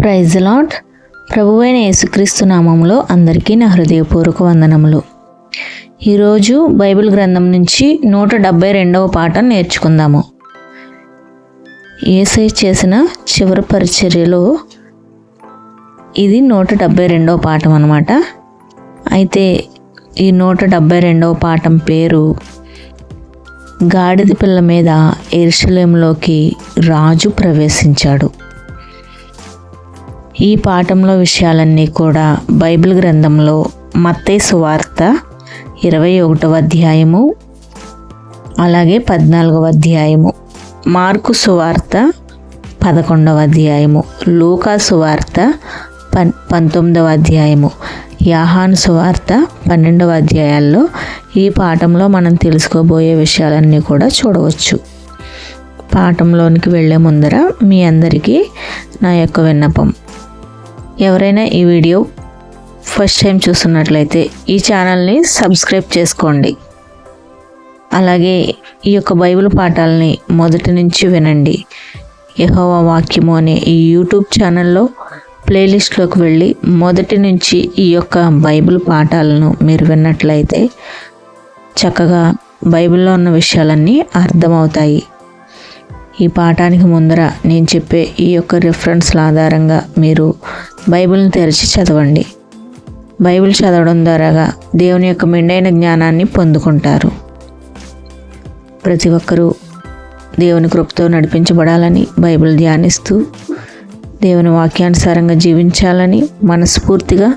Praise lot ప్రభువైన యేసుక్రీస్తు నామంలో అందరికీ నా హృదయపూర్వక వందనములు. ఈరోజు బైబిల్ గ్రంథం నుంచి నూట డెబ్బై రెండవ పాఠం నేర్చుకుందాము. ఏసై చేసిన చివరి పరిచర్యలో ఇది నూట డెబ్బై రెండవ పాఠం అనమాట అయితే ఈ నూట డెబ్బై రెండవ పాఠం పేరు గాడిద పిల్ల మీద ఎరుషలేంలోకి రాజు ప్రవేశించాడు. ఈ పాఠంలో విషయాలన్నీ కూడా బైబిల్ గ్రంథంలో మత్తయి సువార్త ఇరవై ఒకటవ అధ్యాయము అలాగే పద్నాలుగవ అధ్యాయము మార్కు సువార్త పదకొండవ అధ్యాయము లూకా సువార్త పన్ పంతొమ్మిదవ అధ్యాయము యాహాన్ సువార్త పన్నెండవ అధ్యాయాల్లో ఈ పాఠంలో మనం తెలుసుకోబోయే విషయాలన్నీ కూడా చూడవచ్చు. పాఠంలోనికి వెళ్ళే ముందర మీ అందరికీ నా యొక్క విన్నపం. ఎవరైనా ఈ వీడియో ఫస్ట్ టైం చూస్తున్నట్లయితే ఈ ఛానల్ని సబ్స్క్రైబ్ చేసుకోండి. అలాగే ఈ యొక్క బైబిల్ పాఠాలని మొదటి నుంచి వినండి. యహోవ వాక్యము అనే ఈ యూట్యూబ్ ఛానల్లో ప్లేలిస్ట్లోకి వెళ్ళి మొదటి నుంచి ఈ యొక్క బైబిల్ పాఠాలను మీరు విన్నట్లయితే చక్కగా బైబిల్లో ఉన్న విషయాలన్నీ అర్థమవుతాయి. ఈ పాఠానికి ముందర నేను చెప్పే ఈ యొక్క రిఫరెన్స్ల ఆధారంగా మీరు బైబిల్ని తెరిచి చదవండి. బైబిల్ చదవడం ద్వారాగా దేవుని యొక్క మెండైన జ్ఞానాన్ని పొందుకుంటారు. ప్రతి ఒక్కరూ దేవుని కృపతో నడిపించబడాలని బైబిల్ ధ్యానిస్తూ దేవుని వాక్యానుసారంగా జీవించాలని మనస్ఫూర్తిగా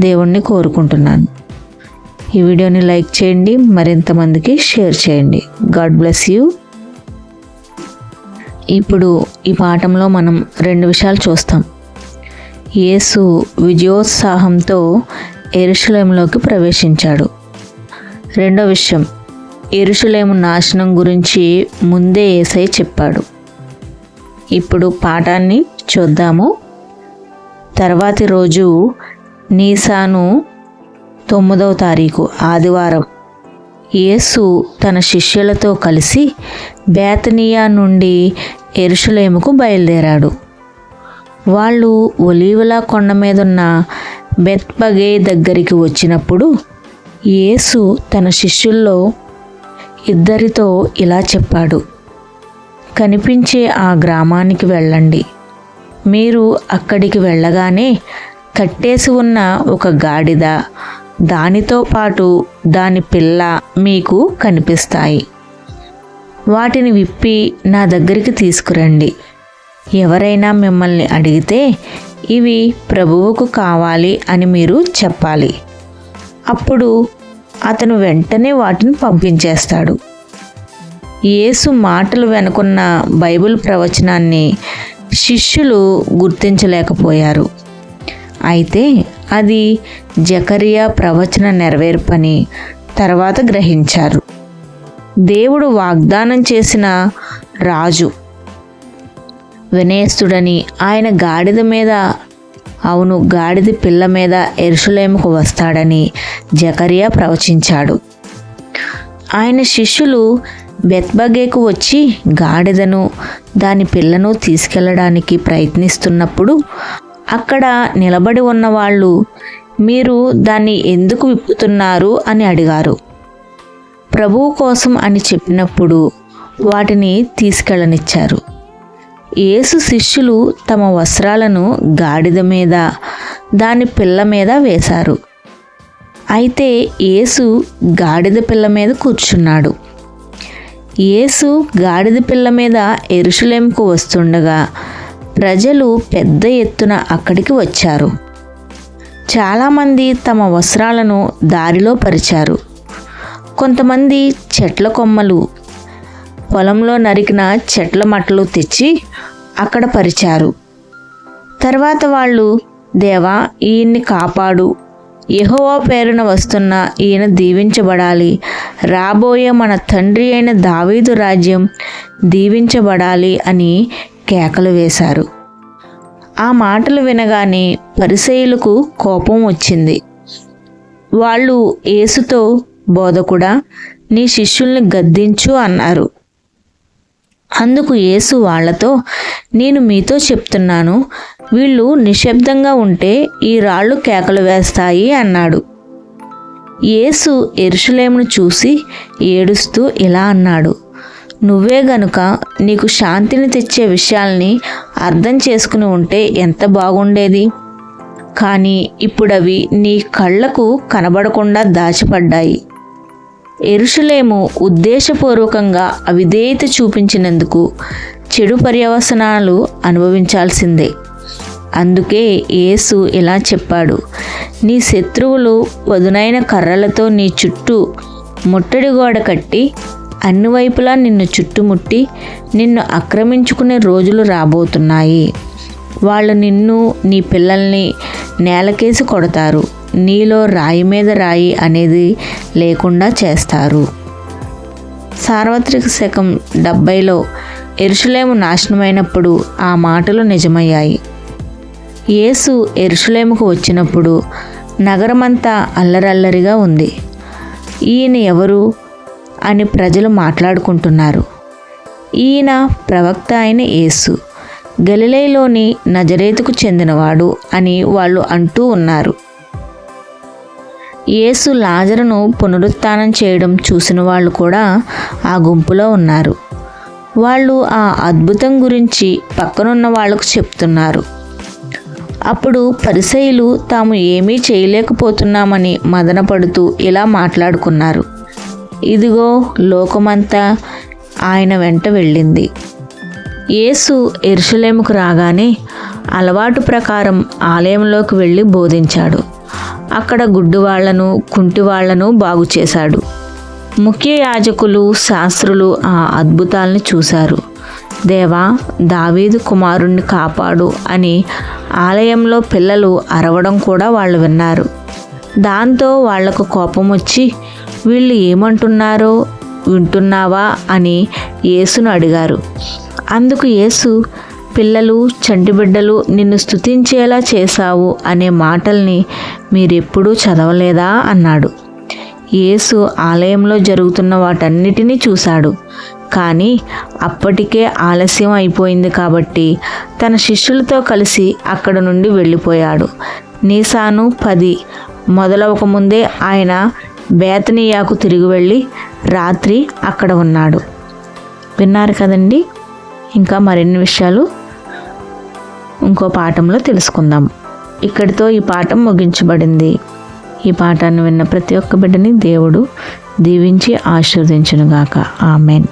దేవుణ్ణి కోరుకుంటున్నాను. ఈ వీడియోని లైక్ చేయండి మరింతమందికి షేర్ చేయండి. God bless you. ఇప్పుడు ఈ పాఠంలో మనం రెండు విషయాలు చూస్తాం. యేసు విజయోత్సాహంతో ఎరుషులేంలోకి ప్రవేశించాడు. రెండో విషయం ఎరుషులేము నాశనం గురించి ముందే ఏసై చెప్పాడు. ఇప్పుడు పాఠాన్ని చూద్దాము. తర్వాతి రోజు నీసాను తొమ్మిదవ తారీఖు ఆదివారం. యేసు తన శిష్యులతో కలిసి బేతనియా నుండి ఎరుషులేముకు బయలుదేరాడు. వాళ్ళు ఒలీవల కొండ మీదున్న బెత్పగే దగ్గరికి వచ్చినప్పుడు యేసు తన శిష్యుల్లో ఇద్దరితో ఇలా చెప్పాడు కనిపించే ఆ గ్రామానికి వెళ్ళండి. మీరు అక్కడికి వెళ్ళగానే కట్టేసి ఉన్న ఒక గాడిద దానితో పాటు దాని పిల్ల మీకు కనిపిస్తాయి. వాటిని విప్పి నా దగ్గరికి తీసుకురండి. ఎవరైనా మిమ్మల్ని అడిగితే ఇవి ప్రభువుకు కావాలి అని మీరు చెప్పాలి. అప్పుడు అతను వెంటనే వాటిని పంపించేస్తాడు. యేసు మాటలు వెనుకున్న బైబిల్ ప్రవచనాన్ని శిష్యులు గుర్తించలేకపోయారు. అయితే అది జకరియా ప్రవచన నెరవేర్పని తర్వాత గ్రహించారు. దేవుడు వాగ్దానం చేసిన రాజు వినయస్తుడని ఆయన గాడిద మీద అవును గాడిద పిల్ల మీద ఎరుషులేముకు వస్తాడని జకరియా ప్రవచించాడు. ఆయన శిష్యులు బెత్బగేకు వచ్చి గాడిదను దాని పిల్లను తీసుకెళ్ళడానికి ప్రయత్నిస్తున్నప్పుడు అక్కడ నిలబడి ఉన్న వాళ్ళు మీరు దాన్ని ఎందుకు విప్పుతున్నారు అని అడిగారు. ప్రభువు కోసం అని చెప్పినప్పుడు వాటిని తీసుకెళ్ళనిచ్చారు. యేసు శిష్యులు తమ వస్త్రాలను గాడిద మీద దాని పిల్ల మీద వేశారు. అయితే యేసు గాడిద పిల్ల మీద కూర్చున్నాడు. యేసు గాడిద పిల్ల మీద ఎరుషులేంకు వస్తుండగా ప్రజలు పెద్ద ఎత్తున అక్కడికి వచ్చారు. చాలామంది తమ వస్త్రాలను దారిలో పరిచారు. కొంతమంది చెట్ల కొమ్మలు పొలంలో నరికిన చెట్ల మట్టలు తెచ్చి అక్కడ పరిచారు. తర్వాత వాళ్ళు దేవా ఈయన్ని కాపాడు. యహోవా పేరున వస్తున్న ఈయన దీవించబడాలి. రాబోయే మన తండ్రి అయిన దావీదు రాజ్యం దీవించబడాలి అని కేకలు వేశారు. ఆ మాటలు వినగానే పరిసయులకు కోపం వచ్చింది. వాళ్ళు ఏసుతో బోధకుడా నీ శిష్యుల్ని గద్దించు అన్నారు. అందుకు యేసు వాళ్ళతో నేను మీతో చెప్తున్నాను వీళ్ళు నిశ్శబ్దంగా ఉంటే ఈ రాళ్ళు కేకలు వేస్తాయి అన్నాడు. యేసు ఎరుషులేమును చూసి ఏడుస్తూ ఇలా అన్నాడు నువ్వే గనుక నీకు శాంతిని తెచ్చే విషయాల్ని అర్థం చేసుకుని ఉంటే ఎంత బాగుండేది? కానీ ఇప్పుడవి నీ కళ్ళకు కనబడకుండా దాచిపడ్డాయి. ఎరుషులేము ఉద్దేశపూర్వకంగా అవిధేయత చూపించినందుకు చెడు పర్యవసనాలు అనుభవించాల్సిందే. అందుకే యేసు ఇలా చెప్పాడు నీ శత్రువులు వదునైన కర్రలతో నీ చుట్టూ ముట్టడి గోడ కట్టి అన్ని వైపులా నిన్ను చుట్టుముట్టి నిన్ను ఆక్రమించుకునే రోజులు రాబోతున్నాయి. వాళ్ళు నిన్ను నీ పిల్లల్ని నేలకేసి కొడతారు. నీలో రాయి మీద రాయి అనేది లేకుండా చేస్తారు. సార్వత్రిక శకం డెబ్బైలో ఎరుషులేము నాశనమైనప్పుడు ఆ మాటలు నిజమయ్యాయి. యేసు ఎరుషులేముకు వచ్చినప్పుడు నగరమంతా అల్లరల్లరిగా ఉంది. ఈయన ఎవరు అని ప్రజలు మాట్లాడుకుంటున్నారు. ఈయన ప్రవక్త అయిన యేసు గలిలైలోని నజరేతుకు చెందినవాడు అని వాళ్ళు అంటూ ఉన్నారు. యేసు లాజరును పునరుత్నం చేయడం చూసిన వాళ్ళు కూడా ఆ గుంపులో ఉన్నారు. వాళ్ళు ఆ అద్భుతం గురించి పక్కనున్న వాళ్ళకు చెప్తున్నారు. అప్పుడు పరిసయులు తాము ఏమీ చేయలేకపోతున్నామని మదనపడుతూ ఇలా మాట్లాడుకున్నారు. ఇదిగో లోకమంతా ఆయన వెంట వెళ్ళింది. యేసు ఎరుషలేముకు రాగానే అలవాటు ప్రకారం ఆలయంలోకి వెళ్ళి బోధించాడు. అక్కడ గుడ్డువాళ్ళను కుంటివాళ్ళను బాగు చేశాడు. ముఖ్య యాజకులు శాస్త్రులు ఆ అద్భుతాలను చూశారు. దేవా దావీదు కుమారుణ్ణి కాపాడు అని ఆలయంలో పిల్లలు అరవడం కూడా వాళ్ళు విన్నారు. దాంతో వాళ్ళకు కోపం వచ్చి వీళ్ళు ఏమంటున్నారో వింటున్నావా? అని యేసును అడిగారు. అందుకు యేసు పిల్లలు చంటిబిడ్డలు నిన్ను స్తుతించేలా చేశావు అనే మాటల్ని మీరెప్పుడూ చదవలేదా? అన్నాడు. యేసు ఆలయంలో జరుగుతున్న వాటన్నిటినీ చూశాడు. కానీ అప్పటికే ఆలస్యం అయిపోయింది కాబట్టి తన శిష్యులతో కలిసి అక్కడ నుండి వెళ్ళిపోయాడు. నీసాను పది మొదలవకముందే ఆయన బేతనీయాకు తిరిగి వెళ్ళి రాత్రి అక్కడ ఉన్నాడు. విన్నారు కదండి? ఇంకా మరిన్ని విషయాలు ఇంకో పాఠంలో తెలుసుకుందాం. ఇక్కడితో ఈ పాఠం ముగించబడింది. ఈ పాఠాన్ని విన్న ప్రతి ఒక్క బిడ్డని దేవుడు దీవించి ఆశీర్వదించునుగాక. ఆమెన్.